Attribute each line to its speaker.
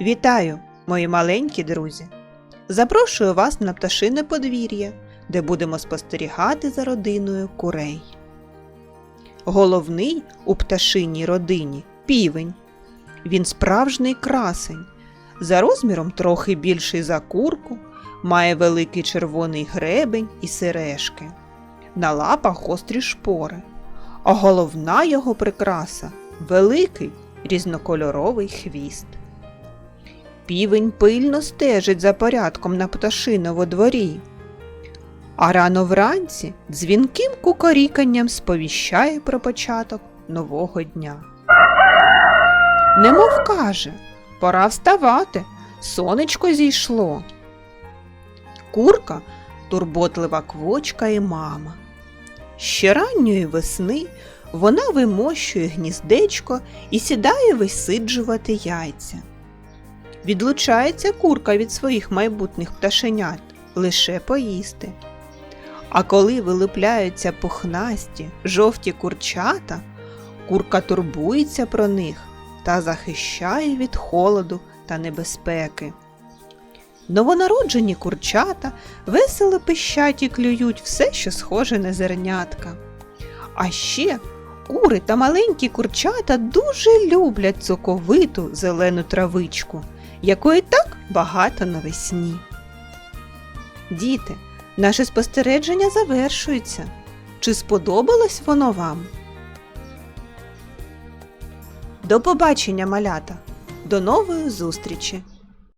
Speaker 1: Вітаю, мої маленькі друзі! Запрошую вас на пташине подвір'я, де будемо спостерігати за родиною курей. Головний у пташиній родині півень. Він справжній красень, за розміром трохи більший за курку, має великий червоний гребень і сережки. На лапах гострі шпори, а головна його прикраса великий різнокольоровий хвіст. Півень пильно стежить за порядком на пташиново дворі. А рано вранці дзвінким кукоріканням сповіщає про початок нового дня. Немов каже, пора вставати, сонечко зійшло. Курка турботлива квочка і мама. Ще ранньої весни вона вимощує гніздечко і сідає висиджувати яйця. Відлучається курка від своїх майбутніх пташенят лише поїсти. А коли вилупляються пухнасті, жовті курчата, курка турбується про них та захищає від холоду та небезпеки. Новонароджені курчата весело пищать і клюють все, що схоже на зернятка. А ще кури та маленькі курчата дуже люблять соковиту зелену травичку, якої так багато навесні. Діти, наше спостереження завершується. Чи сподобалось воно вам? До побачення, малята! До нової зустрічі!